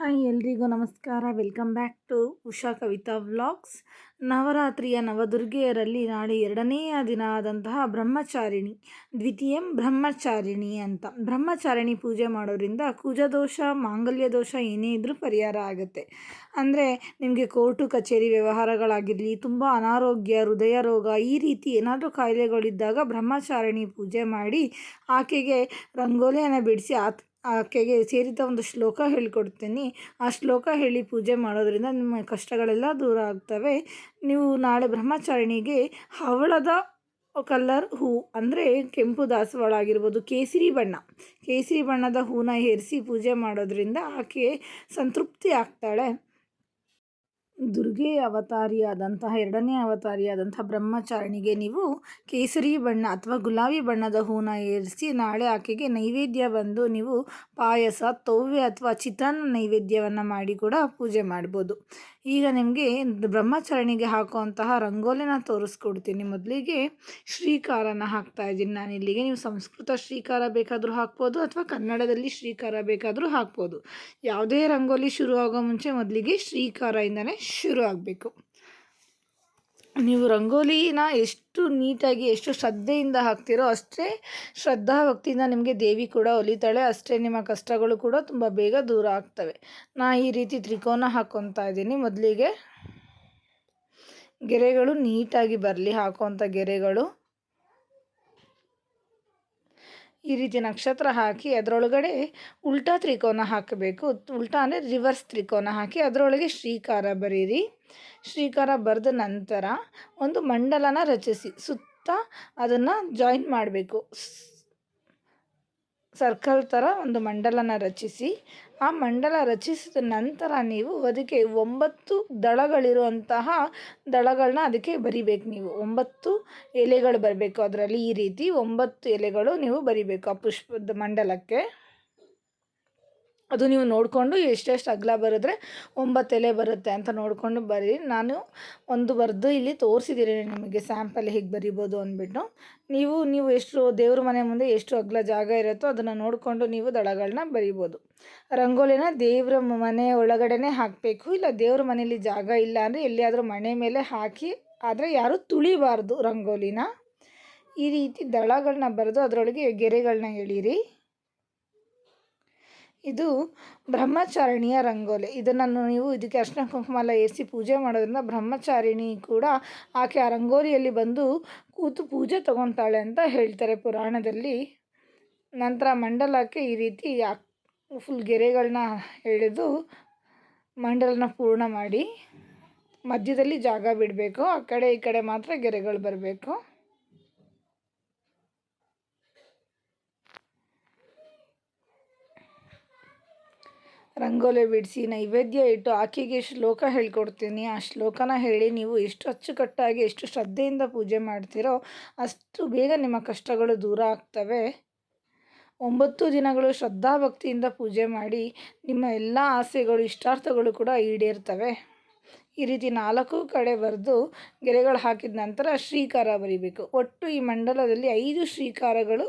Hi ಎಲ್ರಿಗೂ ನಮಸ್ಕಾರ. Welcome back to Usha Kavitha vlogs. ನವರಾತ್ರಿಯ ನವದುರ್ಗೆಯರಲ್ಲಿ ನಾಳೆ ಎರಡನೆಯ ದಿನ ಆದಂತಹ ಬ್ರಹ್ಮಚಾರಿಣಿ, ದ್ವಿತೀಯಂ ಬ್ರಹ್ಮಚಾರಿಣಿ ಅಂತ. ಬ್ರಹ್ಮಚಾರಿಣಿ ಪೂಜೆ ಮಾಡೋದ್ರಿಂದ ಕುಜದೋಷ ಮಾಂಗಲ್ಯ ದೋಷ ಏನೇ ಇದ್ದರೂ ಪರಿಹಾರ ಆಗುತ್ತೆ. ಅಂದರೆ ನಿಮಗೆ ಕೋರ್ಟು, ಕಚೇರಿ ವ್ಯವಹಾರಗಳಾಗಿರಲಿ, ತುಂಬ ಅನಾರೋಗ್ಯ, ಹೃದಯ ರೋಗ, ಈ ರೀತಿ ಏನಾದರೂ ಕಾಯಿಲೆಗಳಿದ್ದಾಗ ಬ್ರಹ್ಮಚಾರಿಣಿ ಪೂಜೆ ಮಾಡಿ ಆಕೆಗೆ ರಂಗೋಲಿಯನ್ನು ಬಿಡಿಸಿ ಆತ್ ಆಕೆಗೆ ಸೇರಿದ ಒಂದು ಶ್ಲೋಕ ಹೇಳಿಕೊಡ್ತೀನಿ. ಆ ಶ್ಲೋಕ ಹೇಳಿ ಪೂಜೆ ಮಾಡೋದ್ರಿಂದ ನಿಮ್ಮ ಕಷ್ಟಗಳೆಲ್ಲ ದೂರ ಆಗ್ತವೆ. ನೀವು ನಾಳೆ ಬ್ರಹ್ಮಚಾರಿಣಿಗೆ ಹವಳದ ಕಲ್ಲರ್ ಹೂ, ಅಂದರೆ ಕೆಂಪು ದಾಸವಾಳ ಆಗಿರ್ಬೋದು ಕೇಸರಿ ಬಣ್ಣ. ಕೇಸರಿ ಬಣ್ಣದ ಹೂನ ಏರಿಸಿ ಪೂಜೆ ಮಾಡೋದ್ರಿಂದ ಆಕೆ ಸಂತೃಪ್ತಿ ಆಗ್ತಾಳೆ. ದುರ್ಗೆ ಅವತಾರಿಯಾದಂತಹ, ಎರಡನೇ ಅವತಾರಿಯಾದಂಥ ಬ್ರಹ್ಮಚಾರಿಣಿಗೆ ನೀವು ಕೇಸರಿ ಬಣ್ಣ ಅಥವಾ ಗುಲಾಬಿ ಬಣ್ಣದ ಹೂನ ಏರಿಸಿ ನಾಳೆ ಆಕೆಗೆ ನೈವೇದ್ಯ ಬಂದು ನೀವು ಪಾಯಸ ತೋವೆ ಅಥವಾ ಚಿತ್ರಾನ್ನ ನೈವೇದ್ಯವನ್ನು ಮಾಡಿ ಕೂಡ ಪೂಜೆ ಮಾಡ್ಬೋದು. ಈಗ ನಿಮಗೆ ಬ್ರಹ್ಮಚರಣಿಗೆ ಹಾಕುವಂತಹ ರಂಗೋಲಿನ ತೋರಿಸ್ಕೊಡ್ತೀನಿ. ಮೊದಲಿಗೆ ಶ್ರೀಕಾರನ ಹಾಕ್ತಾ ಇದ್ದೀನಿ. ನಾನು ಇಲ್ಲಿಗೆ ನೀವು ಸಂಸ್ಕೃತ ಶ್ರೀಕಾರ ಬೇಕಾದರೂ ಹಾಕ್ಬೋದು ಅಥವಾ ಕನ್ನಡದಲ್ಲಿ ಶ್ರೀಕಾರ ಬೇಕಾದರೂ ಹಾಕ್ಬೋದು. ಯಾವುದೇ ರಂಗೋಲಿ ಶುರು ಆಗೋ ಮುಂಚೆ ಮೊದಲಿಗೆ ಶ್ರೀಕಾರದಿಂದನೇ ಶುರು ಆಗಬೇಕು. ನೀವು ರಂಗೋಲಿನ ಎಷ್ಟು ನೀಟಾಗಿ, ಎಷ್ಟು ಶ್ರದ್ಧೆಯಿಂದ ಹಾಕ್ತಿರೋ ಅಷ್ಟೇ ಶ್ರದ್ಧಾ ಭಕ್ತಿಯಿಂದ ನಿಮಗೆ ದೇವಿ ಕೂಡ ಒಲಿತಾಳೆ. ಅಷ್ಟೇ ನಿಮ್ಮ ಕಷ್ಟಗಳು ಕೂಡ ತುಂಬ ಬೇಗ ದೂರ ಆಗ್ತವೆ. ನಾ ಈ ರೀತಿ ತ್ರಿಕೋನ ಹಾಕ್ಕೊತಾ ಇದ್ದೀನಿ. ಮೊದಲಿಗೆ ಗೆರೆಗಳು ನೀಟಾಗಿ ಬರಲಿ ಹಾಕುವಂಥ ಗೆರೆಗಳು. ಈ ರೀತಿ ನಕ್ಷತ್ರ ಹಾಕಿ ಅದರೊಳಗಡೆ ಉಲ್ಟಾ ತ್ರಿಕೋನ ಹಾಕಬೇಕು. ಉಲ್ಟಾ ಅಂದರೆ ರಿವರ್ಸ್ ತ್ರಿಕೋನ ಹಾಕಿ ಅದರೊಳಗೆ ಶ್ರೀಕಾರ ಬರೀರಿ. ಶ್ರೀಕಾರ ಬರೆದ ನಂತರ ಒಂದು ಮಂಡಲನ ರಚಿಸಿ ಸುತ್ತ ಅದನ್ನು ಜಾಯಿನ್ ಮಾಡಬೇಕು. ಸರ್ಕಲ್ ಥರ ಒಂದು ಮಂಡಲನ ರಚಿಸಿ. ಆ ಮಂಡಲ ರಚಿಸಿದ ನಂತರ ನೀವು ಅದಕ್ಕೆ ಒಂಬತ್ತು ದಳಗಳಿರುವಂತಹ ದಳಗಳನ್ನ ಅದಕ್ಕೆ ಬರಿಬೇಕು ನೀವು. ಒಂಬತ್ತು ಎಲೆಗಳು ಬರಬೇಕು ಅದರಲ್ಲಿ ಈ ರೀತಿ. ಒಂಬತ್ತು ಎಲೆಗಳು ನೀವು ಬರಿಬೇಕು ಆ ಪುಷ್ಪದ ಮಂಡಲಕ್ಕೆ. ಅದು ನೀವು ನೋಡಿಕೊಂಡು ಎಷ್ಟೆಷ್ಟು ಅಗಲ ಬರೆದ್ರೆ ಒಂಬತ್ತು ಎಲೆ ಬರುತ್ತೆ ಅಂತ ನೋಡಿಕೊಂಡು ಬರೀ ನಾನು ಒಂದು ಬರೆದು ಇಲ್ಲಿ ತೋರಿಸಿದ್ದೀನಿ ನಿಮಗೆ ಸ್ಯಾಂಪಲ್ ಹೇಗೆ ಬರಿಬೋದು ಅಂದ್ಬಿಟ್ಟು. ನೀವು ನೀವು ಎಷ್ಟು ದೇವ್ರ ಮನೆ ಮುಂದೆ ಎಷ್ಟು ಅಗಲ ಜಾಗ ಇರುತ್ತೋ ಅದನ್ನು ನೋಡಿಕೊಂಡು ನೀವು ದಳಗಳನ್ನ ಬರಿಬೋದು. ರಂಗೋಲಿನ ದೇವ್ರ ಮನೆ ಒಳಗಡೆನೇ ಹಾಕಬೇಕು. ಇಲ್ಲ ದೇವ್ರ ಮನೆಯಲ್ಲಿ ಜಾಗ ಇಲ್ಲ ಅಂದರೆ ಎಲ್ಲಿಯಾದರೂ ಮನೆ ಮೇಲೆ ಹಾಕಿ, ಆದರೆ ಯಾರೂ ತುಳಿಬಾರ್ದು ರಂಗೋಲಿನ. ಈ ರೀತಿ ದಳಗಳನ್ನ ಬರೆದು ಅದರೊಳಗೆ ಗೆರೆಗಳನ್ನ ಎಳೀರಿ. ಇದು ಬ್ರಹ್ಮಚಾರಿಣಿಯ ರಂಗೋಲಿ. ಇದನ್ನು ನೀವು ಇದಕ್ಕೆ ಅರ್ಶಿನ ಕುಂಕುಮ ಎಲ್ಲ ಏರಿಸಿ ಪೂಜೆ ಮಾಡೋದ್ರಿಂದ ಬ್ರಹ್ಮಚಾರಿಣಿ ಕೂಡ ಆಕೆ ಆ ರಂಗೋಲಿಯಲ್ಲಿ ಬಂದು ಕೂತು ಪೂಜೆ ತಗೊತಾಳೆ ಅಂತ ಹೇಳ್ತಾರೆ ಪುರಾಣದಲ್ಲಿ. ನಂತರ ಮಂಡಲಕ್ಕೆ ಈ ರೀತಿ ಫುಲ್ ಗೆರೆಗಳನ್ನ ಎಳೆದು ಮಂಡಲನ ಪೂರ್ಣ ಮಾಡಿ ಮಧ್ಯದಲ್ಲಿ ಜಾಗ ಬಿಡಬೇಕು. ಆ ಕಡೆ ಈ ಕಡೆ ಮಾತ್ರ ಗೆರೆಗಳು ಬರಬೇಕು. ರಂಗೋಲಿ ಬಿಡಿಸಿ ನೈವೇದ್ಯ ಇಟ್ಟು ಆಕೆಗೆ ಶ್ಲೋಕ ಹೇಳ್ಕೊಡ್ತೀನಿ. ಆ ಶ್ಲೋಕನ ಹೇಳಿ ನೀವು ಎಷ್ಟು ಅಚ್ಚುಕಟ್ಟಾಗಿ, ಎಷ್ಟು ಶ್ರದ್ಧೆಯಿಂದ ಪೂಜೆ ಮಾಡ್ತೀರೋ ಅಷ್ಟು ಬೇಗ ನಿಮ್ಮ ಕಷ್ಟಗಳು ದೂರ ಆಗ್ತವೆ. ಒಂಬತ್ತು ದಿನಗಳು ಶ್ರದ್ಧಾಭಕ್ತಿಯಿಂದ ಪೂಜೆ ಮಾಡಿ ನಿಮ್ಮ ಎಲ್ಲ ಆಸೆಗಳು, ಇಷ್ಟಾರ್ಥಗಳು ಕೂಡ ಈಡೇರ್ತವೆ. ಈ ರೀತಿ ನಾಲ್ಕು ಕಡೆ ಬರೆದು ಗೆರೆಗಳು ಹಾಕಿದ ನಂತರ ಶ್ರೀಕಾರ ಬರಿಬೇಕು. ಒಟ್ಟು ಈ ಮಂಡಲದಲ್ಲಿ ಐದು ಶ್ರೀಕಾರಗಳು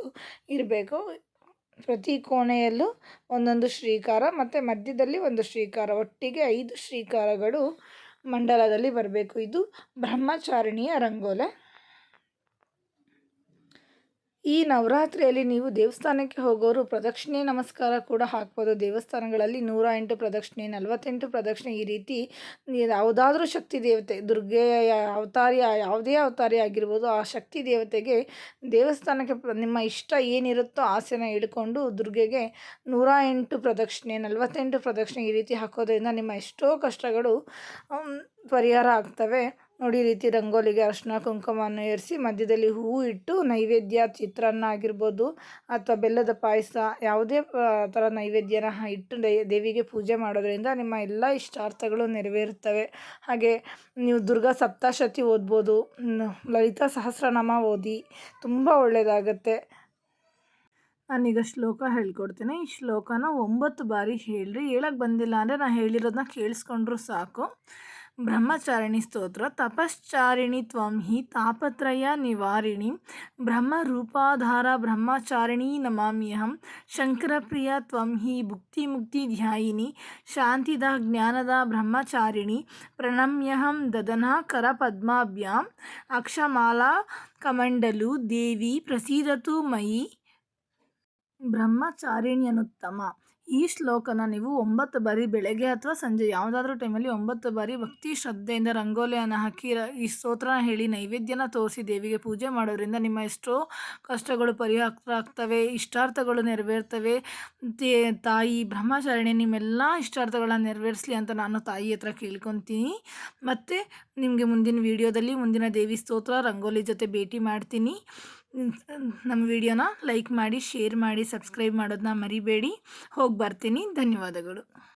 ಇರಬೇಕು. ಪ್ರತಿ ಕೋಣೆಯಲ್ಲೂ ಒಂದೊಂದು ಶ್ರೀಕಾರ ಮತ್ತು ಮಧ್ಯದಲ್ಲಿ ಒಂದು ಶ್ರೀಕಾರ. ಒಟ್ಟಿಗೆ ಐದು ಶ್ರೀಕಾರಗಳು ಮಂಡಲದಲ್ಲಿ ಬರಬೇಕು. ಇದು ಬ್ರಹ್ಮಚಾರಿಣಿಯ ರಂಗೋಲೆ. ಈ ನವರಾತ್ರಿಯಲ್ಲಿ ನೀವು ದೇವಸ್ಥಾನಕ್ಕೆ ಹೋಗೋರು, ಪ್ರದಕ್ಷಿಣೆ ನಮಸ್ಕಾರ ಕೂಡ ಹಾಕ್ಬೋದು. ದೇವಸ್ಥಾನಗಳಲ್ಲಿ ನೂರ ಎಂಟು ಪ್ರದಕ್ಷಿಣೆ, ನಲವತ್ತೆಂಟು ಪ್ರದಕ್ಷಿಣೆ ಈ ರೀತಿ ಯಾವುದಾದ್ರೂ ಶಕ್ತಿ ದೇವತೆ, ದುರ್ಗೆಯ ಅವತಾರಿ, ಯಾವುದೇ ಅವತಾರಿ ಆಗಿರ್ಬೋದು, ಆ ಶಕ್ತಿ ದೇವತೆಗೆ ದೇವಸ್ಥಾನಕ್ಕೆ ನಿಮ್ಮ ಇಷ್ಟ ಏನಿರುತ್ತೋ ಆಸೆನ ಹಿಡ್ಕೊಂಡು ದುರ್ಗೆಗೆ ನೂರ ಎಂಟು ಪ್ರದಕ್ಷಿಣೆ, ನಲವತ್ತೆಂಟು ಪ್ರದಕ್ಷಿಣೆ ಈ ರೀತಿ ಹಾಕೋದ್ರಿಂದ ನಿಮ್ಮ ಎಷ್ಟೋ ಕಷ್ಟಗಳು ಪರಿಹಾರ ಆಗ್ತವೆ. ನೋಡಿ, ಈ ರೀತಿ ರಂಗೋಲಿಗೆ ಅರ್ಶಿನ ಕುಂಕುಮವನ್ನು ಏರಿಸಿ ಮಧ್ಯದಲ್ಲಿ ಹೂವು ಇಟ್ಟು ನೈವೇದ್ಯ ಚಿತ್ರಾನ್ನ ಆಗಿರ್ಬೋದು ಅಥವಾ ಬೆಲ್ಲದ ಪಾಯಸ, ಯಾವುದೇ ಥರ ನೈವೇದ್ಯನ ಇಟ್ಟು ದೇವಿಗೆ ಪೂಜೆ ಮಾಡೋದ್ರಿಂದ ನಿಮ್ಮ ಎಲ್ಲ ಇಷ್ಟಾರ್ಥಗಳು ನೆರವೇರುತ್ತವೆ. ಹಾಗೆ ನೀವು ದುರ್ಗಾ ಸಪ್ತಶತಿ ಓದ್ಬೋದು ಲಲಿತಾ ಸಹಸ್ರನಾಮ ಓದಿ, ತುಂಬ ಒಳ್ಳೆಯದಾಗತ್ತೆ. ನಾನೀಗ ಶ್ಲೋಕ ಹೇಳ್ಕೊಡ್ತೀನಿ. ಈ ಶ್ಲೋಕನ ಒಂಬತ್ತು ಬಾರಿ ಹೇಳ್ರಿ. ಹೇಳಕ್ಕೆ ಬಂದಿಲ್ಲ ಅಂದರೆ ನಾನು ಹೇಳಿರೋದನ್ನ ಕೇಳಿಸ್ಕೊಂಡ್ರು ಸಾಕು. బ్రహ్మచారిణి స్తోత్ర తపశ్చారిణి త్వం హి తాపత్రయ నివారిణి బ్రహ్మరూపాధార బ్రహ్మచారిణి నమామ్యహం శంకరప్రియ త్వం హి భుక్తిముక్తి ధ్యాయిని శాంతిద జ్ఞానద బ్రహ్మచారిణి ప్రణమ్యహం దదన కరపద్మాభ్యాం అక్షమాలా కమండలు దేవి ప్రసీదతు మయి ಬ್ರಹ್ಮಚಾರಿಣ್ಯನುತ್ತಮ ಈ ಶ್ಲೋಕನ ನೀವು ಒಂಬತ್ತು ಬಾರಿ ಬೆಳಗ್ಗೆ ಅಥವಾ ಸಂಜೆ ಯಾವುದಾದ್ರೂ ಟೈಮಲ್ಲಿ ಒಂಬತ್ತು ಬಾರಿ ಭಕ್ತಿ ಶ್ರದ್ಧೆಯಿಂದ ರಂಗೋಲಿಯನ್ನು ಹಾಕಿ ಈ ಸ್ತೋತ್ರನ ಹೇಳಿ ನೈವೇದ್ಯನ ತೋರಿಸಿ ದೇವಿಗೆ ಪೂಜೆ ಮಾಡೋದ್ರಿಂದ ನಿಮ್ಮ ಎಷ್ಟೋ ಕಷ್ಟಗಳು ಪರಿಹಾರ ಆಗ್ತವೆ ಇಷ್ಟಾರ್ಥಗಳು ನೆರವೇರ್ತವೆ. ತಾಯಿ ಬ್ರಹ್ಮಚಾರಿಣಿ, ನಿಮ್ಮೆಲ್ಲ ಇಷ್ಟಾರ್ಥಗಳನ್ನ ನೆರವೇರಿಸಲಿ ಅಂತ ನಾನು ತಾಯಿ ಹತ್ರ ಕೇಳ್ಕೊತೀನಿ. ಮತ್ತು ನಿಮಗೆ ಮುಂದಿನ ವೀಡಿಯೋದಲ್ಲಿ ಮುಂದಿನ ದೇವಿ ಸ್ತೋತ್ರ, ರಂಗೋಲಿ ಜೊತೆ ಭೇಟಿ ಮಾಡ್ತೀನಿ. ನಮ್ಮ ವಿಡಿಯೋನ ಲೈಕ್ ಮಾಡಿ ಶೇರ್ ಮಾಡಿ ಸಬ್ಸ್ಕ್ರೈಬ್ ಮಾಡೋದನ್ನ ಮರಿಬೇಡಿ. ಹೋಗಿ ಬರ್ತೀನಿ. ಧನ್ಯವಾದಗಳು.